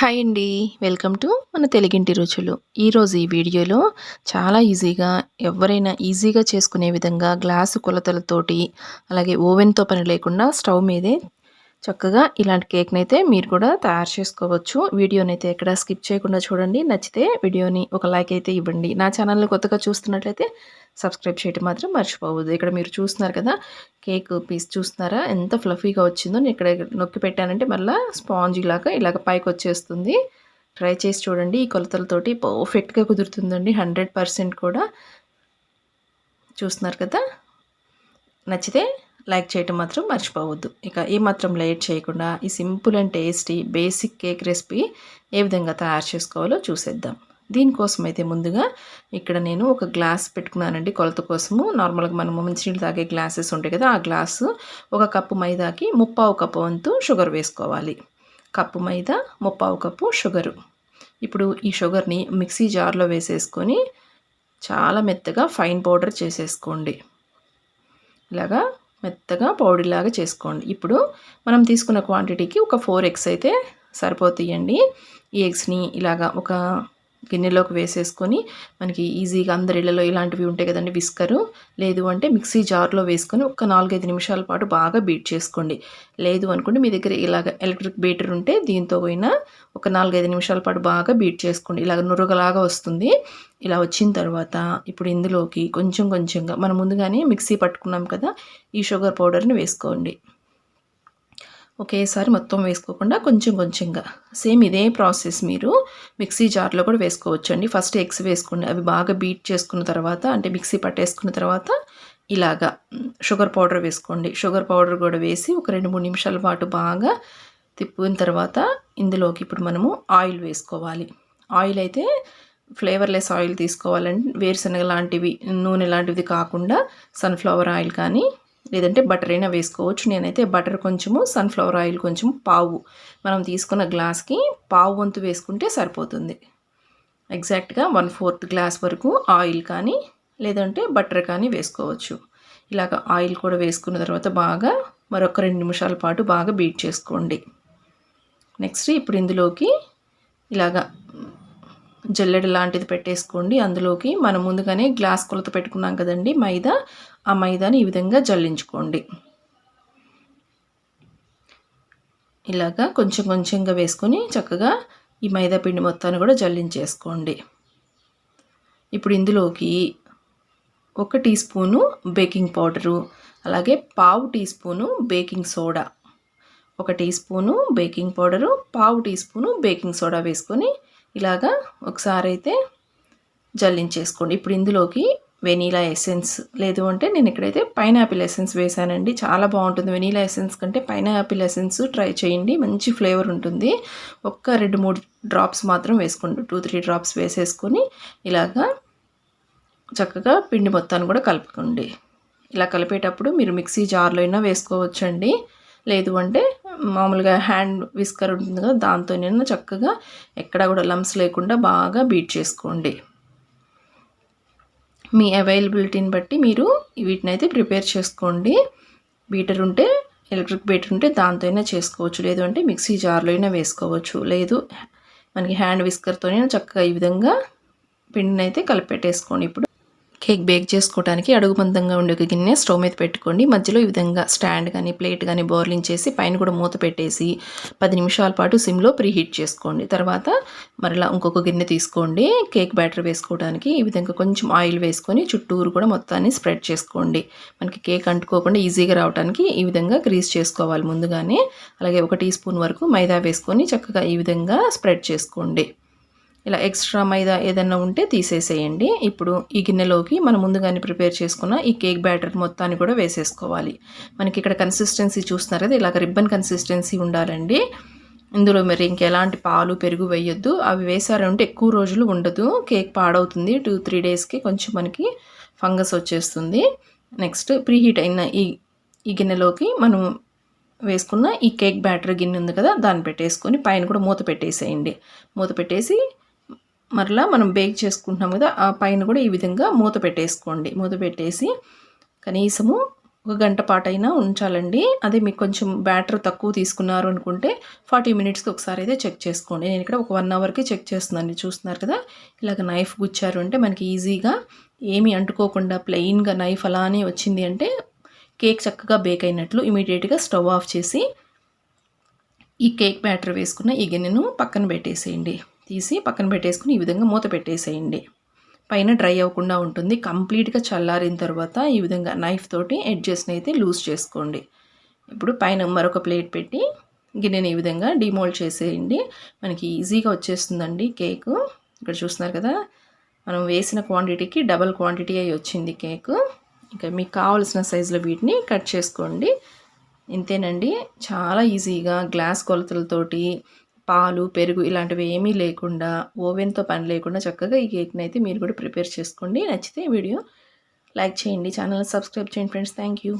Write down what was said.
Hi అండి. Welcome to మన తెలుగింటి రుచులు. ఈరోజు ఈ వీడియోలో చాలా ఈజీగా ఎవరైనా ఈజీగా చేసుకునే విధంగా గ్లాసు కొలతలతోటి అలాగే ఓవెన్తో పని లేకుండా స్టవ్ మీదే చక్కగా ఇలాంటి కేక్ని అయితే మీరు కూడా తయారు చేసుకోవచ్చు. వీడియోని అయితే ఎక్కడ స్కిప్ చేయకుండా చూడండి. నచ్చితే వీడియోని ఒక లైక్ అయితే ఇవ్వండి. నా ఛానల్ని కొత్తగా చూస్తున్నట్లయితే సబ్స్క్రైబ్ చేయటం మాత్రం మర్చిపోవద్దు. ఇక్కడ మీరు చూస్తున్నారు కదా కేక్ పీస్ చూస్తున్నారా? ఎంత ఫ్లఫీగా వచ్చిందో. నేను ఇక్కడ నొక్కి పెట్టానంటే మళ్ళీ స్పాంజీ లాగా ఇలాగ పైకి వచ్చేస్తుంది. ట్రై చేసి చూడండి. ఈ కొలతలతోటి పర్ఫెక్ట్గా కుదురుతుందండి. హండ్రెడ్ పర్సెంట్ కూడా. చూస్తున్నారు కదా? నచ్చితే లైక్ చేయటం మాత్రం మర్చిపోవద్దు. ఇక ఏమాత్రం లేట్ చేయకుండా ఈ simple and tasty basic cake recipe ఏ విధంగా తయారు చేసుకోవాలో చూసేద్దాం. దీనికోసం అయితే ముందుగా ఇక్కడ నేను ఒక గ్లాస్ పెట్టుకున్నానండి. కొలత కోసము నార్మల్గా మనం మంచినీళ్ళు తాగే గ్లాసెస్ ఉంటాయి కదా ఆ గ్లాసు ఒక కప్పు మైదాకి ముప్పావు కప్పు వంతు షుగర్ వేసుకోవాలి. కప్పు మైదా ముప్పావు కప్పు షుగరు. ఇప్పుడు ఈ షుగర్ని మిక్సీ జార్లో వేసేసుకొని చాలా మెత్తగా ఫైన్ పౌడర్ చేసేసుకోండి. ఇలాగా మెత్తగా పౌడర్లాగా చేసుకోండి. ఇప్పుడు మనం తీసుకున్న క్వాంటిటీకి ఒక ఫోర్ ఎగ్స్ అయితే సరిపోతాయండి. ఈ ఎగ్స్ని ఇలాగా ఒక గిన్నెలోకి వేసేసుకొని మనకి ఈజీగా అందరి ఇళ్ళలో ఇలాంటివి ఉంటాయి కదండి విస్కరు. లేదు అంటే మిక్సీ జార్లో వేసుకొని ఒక నాలుగైదు నిమిషాల పాటు బాగా బీట్ చేసుకోండి. లేదు అనుకోండి మీ దగ్గర ఇలాగ ఎలక్ట్రిక్ బీటర్ ఉంటే దీంతో పోయినా ఒక నాలుగైదు నిమిషాల పాటు బాగా బీట్ చేసుకోండి. ఇలాగ నురగలాగా వస్తుంది. ఇలా వచ్చిన తర్వాత ఇప్పుడు ఇందులోకి కొంచెం కొంచెంగా మనం ముందుగానే మిక్సీ పట్టుకున్నాం కదా ఈ షుగర్ పౌడర్ని వేసుకోండి. ఒకేసారి మొత్తం వేసుకోకుండా కొంచెం కొంచెంగా. సేమ్ ఇదే ప్రాసెస్ మీరు మిక్సీ జార్లో కూడా వేసుకోవచ్చు అండి ఫస్ట్ ఎగ్స్ వేసుకోండి అవి బాగా బీట్ చేసుకున్న తర్వాత అంటే మిక్సీ పట్టేసుకున్న తర్వాత ఇలాగా షుగర్ పౌడర్ వేసుకోండి. షుగర్ పౌడర్ కూడా వేసి ఒక రెండు మూడు నిమిషాల పాటు బాగా తిప్పిన తర్వాత ఇందులోకి ఇప్పుడు మనము ఆయిల్ వేసుకోవాలి. ఆయిల్ అయితే ఫ్లేవర్లెస్ ఆయిల్ తీసుకోవాలంటే వేరుశనగ లాంటివి నూనె లాంటివి కాకుండా సన్ఫ్లవర్ ఆయిల్ కానీ లేదంటే బటర్ అయినా వేసుకోవచ్చు. నేనైతే బటర్ కొంచెము సన్ఫ్లవర్ ఆయిల్ కొంచెం పావు. మనం తీసుకున్న గ్లాస్కి పావు వంతు వేసుకుంటే సరిపోతుంది. ఎగ్జాక్ట్గా వన్ ఫోర్త్ గ్లాస్ వరకు ఆయిల్ కానీ లేదంటే బటర్ కానీ వేసుకోవచ్చు. ఇలాగ ఆయిల్ కూడా వేసుకున్న తర్వాత బాగా మరొక రెండు నిమిషాల పాటు బాగా బీట్ చేసుకోండి. నెక్స్ట్ ఇప్పుడు ఇందులోకి ఇలాగా జల్లెడ లాంటిది పెట్టేసుకోండి. అందులోకి మనం ముందుగానే గ్లాస్ కొలత పెట్టుకున్నాం కదండి మైదా. ఆ మైదాని ఈ విధంగా జల్లించుకోండి. ఇలాగా కొంచెం కొంచెంగా వేసుకొని చక్కగా ఈ మైదా పిండి మొత్తాన్ని కూడా జల్లించేసుకోండి. ఇప్పుడు ఇందులోకి ఒక టీ స్పూను బేకింగ్ పౌడరు అలాగే పావు టీ స్పూను బేకింగ్ సోడా. ఒక టీ స్పూను బేకింగ్ పౌడరు పావు టీ స్పూను బేకింగ్ సోడా వేసుకొని ఇలాగా ఒకసారి అయితే జల్లించేసుకోండి. ఇప్పుడు ఇందులోకి వెనీలా ఎసెన్స్ లేదు అంటే నేను ఇక్కడైతే పైనాపిల్ ఎసెన్స్ వేసానండి చాలా బాగుంటుంది. వెనీలా ఎసెన్స్ కంటే పైనాపిల్ ఎసెన్స్ ట్రై చేయండి. మంచి ఫ్లేవర్ ఉంటుంది. ఒక్క రెండు మూడు డ్రాప్స్ మాత్రం వేసుకోండి. టూ త్రీ డ్రాప్స్ వేసేసుకొని ఇలాగా చక్కగా పిండి మొత్తాన్ని కూడా కలుపుకోండి. ఇలా కలిపేటప్పుడు మీరు మిక్సీ జార్లో అయినా వేసుకోవచ్చండి. లేదు అంటే మామూలుగా హ్యాండ్ విస్కర్ ఉంటుంది కదా దాంతో నేను చక్కగా ఎక్కడ కూడా లమ్స్ లేకుండా బాగా బీట్ చేసుకోండి. మీ అవైలబిలిటీని బట్టి మీరు వీటిని అయితే ప్రిపేర్ చేసుకోండి. బీటర్ ఉంటే ఎలక్ట్రిక్ బీటర్ ఉంటే దాంతో అయినా చేసుకోవచ్చు. లేదు అంటే మిక్సీ జార్లో అయినా వేసుకోవచ్చు. లేదు మనకి హ్యాండ్ విస్కర్తోనే చక్కగా ఈ విధంగా పిండిని అయితే కలిపెట్టేసుకోండి. ఇప్పుడు కేక్ బేక్ చేసుకోవడానికి అడుగు మందంగా ఉండే ఒక గిన్నె స్టవ్ మీద పెట్టుకోండి. మధ్యలో ఈ విధంగా స్టాండ్ కానీ ప్లేట్ కానీ బోర్లించేసి పైన కూడా మూత పెట్టేసి పది నిమిషాల పాటు సిమ్లో ప్రీహీట్ చేసుకోండి. తర్వాత మరలా ఇంకొక గిన్నె తీసుకోండి. కేక్ బ్యాటర్ వేసుకోవడానికి ఈ విధంగా కొంచెం ఆయిల్ వేసుకొని చుట్టూరు కూడా మొత్తాన్ని స్ప్రెడ్ చేసుకోండి. మనకి కేక్ అంటుకోకుండా ఈజీగా రావడానికి ఈ విధంగా గ్రీస్ చేసుకోవాలి ముందుగానే. అలాగే ఒక టీ స్పూన్ వరకు మైదా వేసుకొని చక్కగా ఈ విధంగా స్ప్రెడ్ చేసుకోండి. ఇలా ఎక్స్ట్రా మైదా ఏదైనా ఉంటే తీసేసేయండి. ఇప్పుడు ఈ గిన్నెలోకి మనం ముందుగానే ప్రిపేర్ చేసుకున్న ఈ కేక్ బ్యాటర్ మొత్తాన్ని కూడా వేసేసుకోవాలి. మనకి ఇక్కడ కన్సిస్టెన్సీ చూస్తున్నారు కదా ఇలాగ రిబ్బన్ కన్సిస్టెన్సీ ఉండాలండి. ఇందులో మరి ఇంకెలాంటి పాలు పెరుగు వేయొద్దు. అవి వేసారంటే ఎక్కువ రోజులు ఉండదు. కేక్ పాడవుతుంది. టూ త్రీ డేస్కి కొంచెం మనకి ఫంగస్ వచ్చేస్తుంది. నెక్స్ట్ ప్రీహీట్ అయిన ఈ ఈ గిన్నెలోకి మనం వేసుకున్న ఈ కేక్ బ్యాటర్ గిన్నె ఉంది కదా దాన్ని పెట్టేసుకొని పైన కూడా మూత పెట్టేసేయండి. మూత పెట్టేసి మరలా మనం బేక్ చేసుకుంటున్నాం కదా ఆ పైన కూడా ఈ విధంగా మూత పెట్టేసుకోండి. మూత పెట్టేసి కనీసము ఒక గంట పాటైనా ఉంచాలండి. అదే మీకు కొంచెం బ్యాటర్ తక్కువ తీసుకున్నారు అనుకుంటే ఫార్టీ మినిట్స్కి ఒకసారి అయితే చెక్ చేసుకోండి. నేను ఇక్కడ ఒక వన్ అవర్కి చెక్ చేస్తున్నాను చూస్తున్నారు కదా ఇలాగ నైఫ్ గుచ్చారు అంటే మనకి ఈజీగా ఏమీ అంటుకోకుండా ప్లెయిన్గా నైఫ్ అలానే వచ్చింది అంటే కేక్ చక్కగా బేక్ అయినట్లు ఇమీడియట్గా స్టవ్ ఆఫ్ చేసి ఈ కేక్ బ్యాటర్ వేసుకున్న ఈ గిన్నెను పక్కన పెట్టేసేయండి. తీసి పక్కన పెట్టేసుకుని ఈ విధంగా మూత పెట్టేసేయండి. పైన డ్రై అవ్వకుండా ఉంటుంది. కంప్లీట్గా చల్లారిన తర్వాత ఈ విధంగా నైఫ్ తోటి ఎడ్జెస్ని అయితే లూజ్ చేసుకోండి. ఇప్పుడు పైన మరొక ప్లేట్ పెట్టి గిన్నెని ఈ విధంగా డిమోల్డ్ చేసేయండి. మనకి ఈజీగా వచ్చేస్తుందండి కేకు. ఇక్కడ చూస్తున్నారు కదా మనం వేసిన క్వాంటిటీకి డబల్ క్వాంటిటీ అయి వచ్చింది కేకు. ఇంకా మీకు కావలసిన సైజులో వీటిని కట్ చేసుకోండి. ఇంతేనండి. చాలా ఈజీగా గ్లాస్ కొలతలతోటి పాలు పెరుగు ఇలాంటివి ఏమీ లేకుండా ఓవెన్తో పని లేకుండా చక్కగా ఈ కేక్ని అయితే మీరు కూడా ప్రిపేర్ చేసుకోండి. నచ్చితే వీడియో లైక్ చేయండి. ఛానల్ సబ్స్క్రైబ్ చేయండి ఫ్రెండ్స్. Thank you